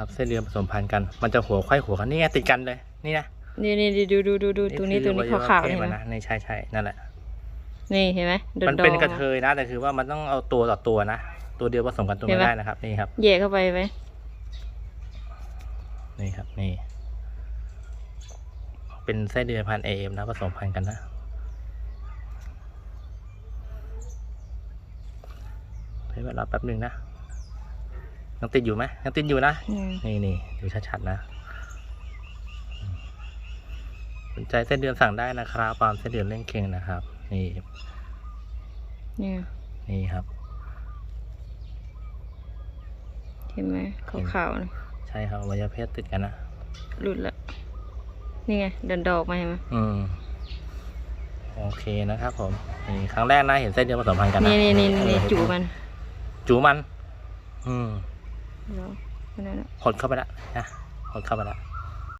ครับเส้นเดือนผสมพันธุ์กัน มันจะหัวไขว้หัวกันนี่ไงติดกันเลยนี่นะนี่นี่ดูดูดูดูตรงนี้ตรงนี้คือขาวๆอวัยวะเพศเห็นมันไหมนะนี่ใช่ใช่นั่นแหละ นี่เห็นไหมดมันเป็นๆกระเทยนะ แต่คือว่ามันต้องเอาตัวต่อตัวนะตัวเดียวผสมกันตัวเห็ไม่นปะได้นะครับนี่ครับแย่เข้าไปไหมนี่ครับนี่ เป็นไส้เดือนพันเอมนะผสมพันธุ์กันนะเดี๋ยวรอแป๊บหนึ่งนะ ยังติดอยู่ไหมยังติดอยู่นะอืมนี่นี่ดูชัดๆนะอืมสนใจเส้นเดือนสั่งได้นะครับปาล์มเส้นเดือนเล่งเค็งนะครับ นี่นี่นี่ครับ เห็นไหมขาวๆนะใช่ครับอวัยวะเพศติดกันนะหลุดละนี่ไงเดินดอกมาเห็นไหมอืมโอเคนะครับผมนี่ครั้งแรกนะเห็นเส้นเดือนผสมพันธุ์กันนะนี่นี่นี่นี่เออจูมัน จูมัน อืม เดี๋ยวอันนั้นน่ะหดเข้าไปละนะหดเข้าไปละ